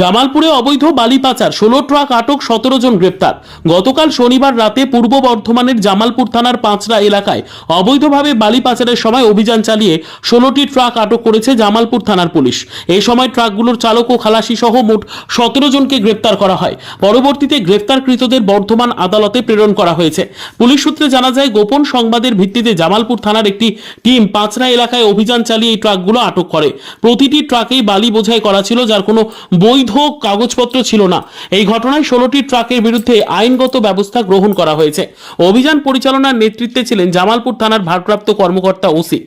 জামালপুরে অবৈধ বালি পাচার, ষোলো ট্রাক আটক, সতেরো জন গ্রেপ্তার। গতকাল শনিবার রাতে পূর্ব বর্ধমানের জামালপুর থানার পাঁচরা এলাকায় অবৈধভাবে বালি পাচারের সময় অভিযান চালিয়ে ষোলোটি ট্রাক আটক করেছে জামালপুর থানার পুলিশ। এই সময় ট্রাকগুলোর চালক ও খালাসি সহ মোট সতেরো জনকে গ্রেপ্তার করা হয়। পরবর্তীতে গ্রেপ্তারকৃতদের বর্ধমান আদালতে প্রেরণ করা হয়েছে। পুলিশ সূত্রে জানা যায়, গোপন সংবাদের ভিত্তিতে জামালপুর থানার একটি টিম পাঁচরা এলাকায় অভিযান চালিয়ে এই ট্রাকগুলো আটক করে। প্রতিটি ট্রাকেই বালি বোঝাই করা ছিল, যার কোনো বৈধ কাগজপত্র ছিল না। এই ঘটনায় ষোলোটি ট্রাকের বিরুদ্ধে আইনগত ব্যবস্থা গ্রহণ করা হয়েছে। অভিযান পরিচালনার নেতৃত্বে ছিলেন জামালপুর থানার ভারপ্রাপ্ত কর্মকর্তা ওসি।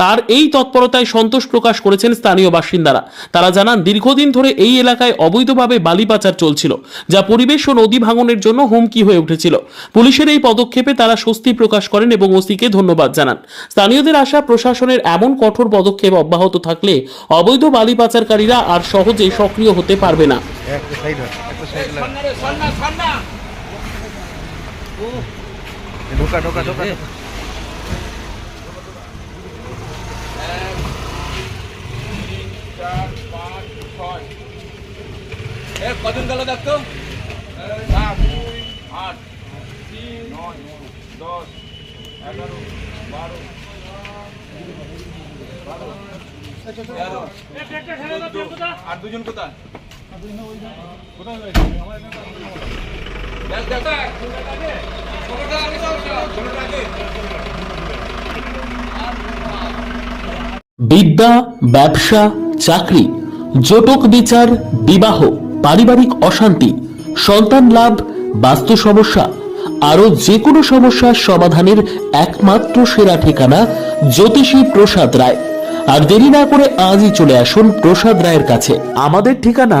তার এই তৎপরতায় সন্তোষ প্রকাশ করেছেন স্থানীয় বাসিন্দারা। তারা জানান, দীর্ঘদিন ধরে এই এলাকায় অবৈধভাবে বালি পাচার চলছিল, যা পরিবেশ ও নদী ভাঙনের জন্য হুমকি হয়ে উঠেছিল। পুলিশের এই পদক্ষেপে তারা স্বস্তি প্রকাশ করেন এবং ওসিকে ধন্যবাদ জানান। স্থানীয়দের আশা, প্রশাসনের এমন কঠোর পদক্ষেপ অব্যাহত থাকলে অবৈধ বালি পাচারকারীরা আর সহজে সক্রিয় হতে পারবে না একটা সাইড হয় একটা সাইড লাগা ঢোকা ঢোকা ঢোকা কজন গেল দেখতো সাত আট তিন নয় দশ এগারো বারো তেরো চোদ্দ আর দুজন কোথায় বিদ্যা, ব্যবসা, চাকরি, জটক বিচার, বিবাহ, পারিবারিক অশান্তি, সন্তান লাভ, বাস্তু সমস্যা আরও যে কোনো সমস্যার সমাধানের একমাত্র সেরা ঠিকানা জ্যোতিষী প্রসাদ রায়। আর দেরি না করে আজই চলে আসুন প্রসাদ রায়ের কাছে। আমাদের ঠিকানা